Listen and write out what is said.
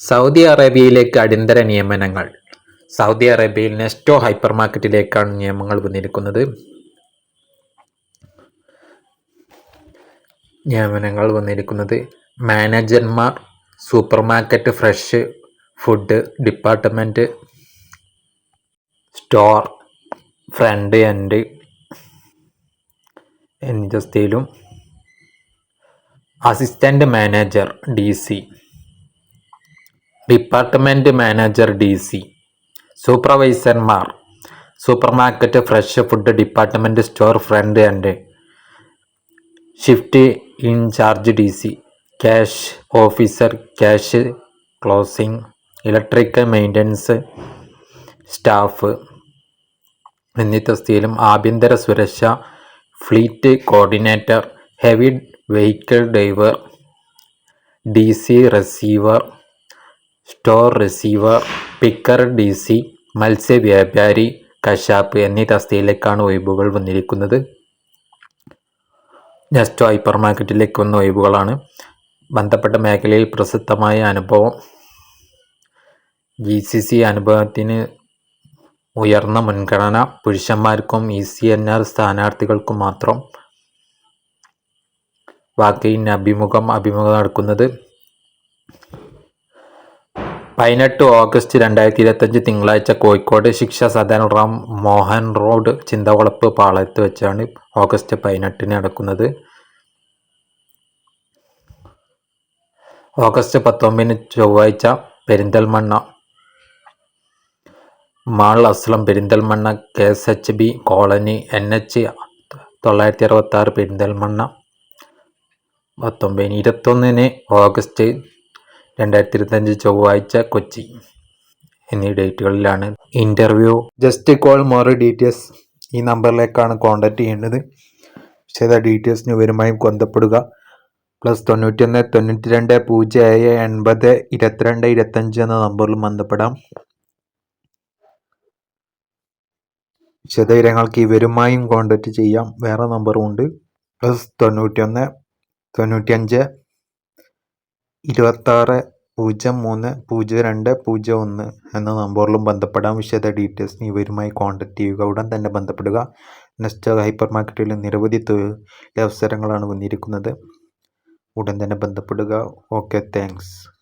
Saudi അറേബ്യയിലേക്ക് അടിയന്തര നിയമനങ്ങൾ. Saudi അറേബ്യയിൽ നെസ്റ്റോ ഹൈപ്പർ മാർക്കറ്റിലേക്കാണ് നിയമങ്ങൾ വന്നിരിക്കുന്നത്. നിയമനങ്ങൾ വന്നിരിക്കുന്നത് മാനേജർമാർ super market fresh food department store front end എന്നീ തസ്തിയിലും assistant manager D C. Department manager D C. സൂപ്പർവൈസർമാർ. Super market fresh food department store front and shift incharge D C. Cash officer cash closing electrical maintenance staff എന്നീ തസ്തിയിലും ആഭ്യന്തര സുരക്ഷ fleet coordinator heavy vehicle driver D C receiver store receiver picker D C മത്സ്യവ്യാപാരി കശാപ്പ് എന്നീ തസ്തിയിലേക്കാണ് ഒഴിവുകൾ വന്നിരിക്കുന്നത്. Just hyper മാർക്കറ്റിലേക്ക് വന്ന ഒഴിവുകളാണ്. ബന്ധപ്പെട്ട മേഖലയിൽ പ്രസക്തമായ അനുഭവം. ജി സി സി അനുഭവത്തിന് ഉയർന്ന മുൻഗണന. പുരുഷന്മാർക്കും ഇ സി എൻ ആർ സ്ഥാനാർത്ഥികൾക്കും മാത്രം വാക്കിന് അഭിമുഖം അഭിമുഖം നടക്കുന്നത്. പതിനെട്ട് ഓഗസ്റ്റ് രണ്ടായിരത്തി ഇരുപത്തഞ്ച് തിങ്കളാഴ്ച കോഴിക്കോട് ശിക്ഷ സദൻ റാം മോഹൻ റോഡ് ചിന്തകുളപ്പ് പാളയത്ത് വെച്ചാണ് ഓഗസ്റ്റ് പതിനെട്ടിന് നടക്കുന്നത്. ഓഗസ്റ്റ് പത്തൊമ്പതിന് ചൊവ്വാഴ്ച Perinthalmanna mall Aslam Perinthalmanna K S H B colony N H തൊള്ളായിരത്തി അറുപത്തി ആറ് പെരിന്തൽമണ്ണ പത്തൊമ്പതിന് ഇരുപത്തൊന്നിന് ഓഗസ്റ്റ് രണ്ടായിരത്തി ഇരുപത്തഞ്ച് ചൊവ്വാഴ്ച കൊച്ചി. എന്നീ ഡേറ്റുകളിലാണ് interview just call more details ഈ നമ്പറിലേക്കാണ് കോൺടാക്റ്റ് ചെയ്യേണ്ടത്. വിശദ ഡീറ്റെയിൽസിന് വിവരമായും ബന്ധപ്പെടുക. പ്ലസ് തൊണ്ണൂറ്റൊന്ന് തൊണ്ണൂറ്റി രണ്ട് പൂജ്യം ഏഴ് എൺപത് ഇരുപത്തിരണ്ട് ഇരുപത്തഞ്ച് എന്ന നമ്പറിൽ ബന്ധപ്പെടാം. വിശദവിവരങ്ങൾക്ക് ഇവരുമായും കോൺടാക്റ്റ് ചെയ്യാം. വേറെ നമ്പറും ഉണ്ട്. പ്ലസ് തൊണ്ണൂറ്റൊന്ന് തൊണ്ണൂറ്റിയഞ്ച് ഇരുപത്താറ് പൂജ്യം മൂന്ന് പൂജ്യം രണ്ട് പൂജ്യം ഒന്ന് എന്ന നമ്പറിലും ബന്ധപ്പെടാൻ വിശദ ഡീറ്റെയിൽസ് ഇവരുമായി കോൺടാക്റ്റ് ചെയ്യുക. ഉടൻ തന്നെ ബന്ധപ്പെടുക. നെസ്റ്റർ ഹൈപ്പർ മാർക്കറ്റിൽ നിരവധി തൊഴിലവസരങ്ങളാണ് വന്നിരിക്കുന്നത്. ഉടൻ തന്നെ ബന്ധപ്പെടുക. Okay thanks.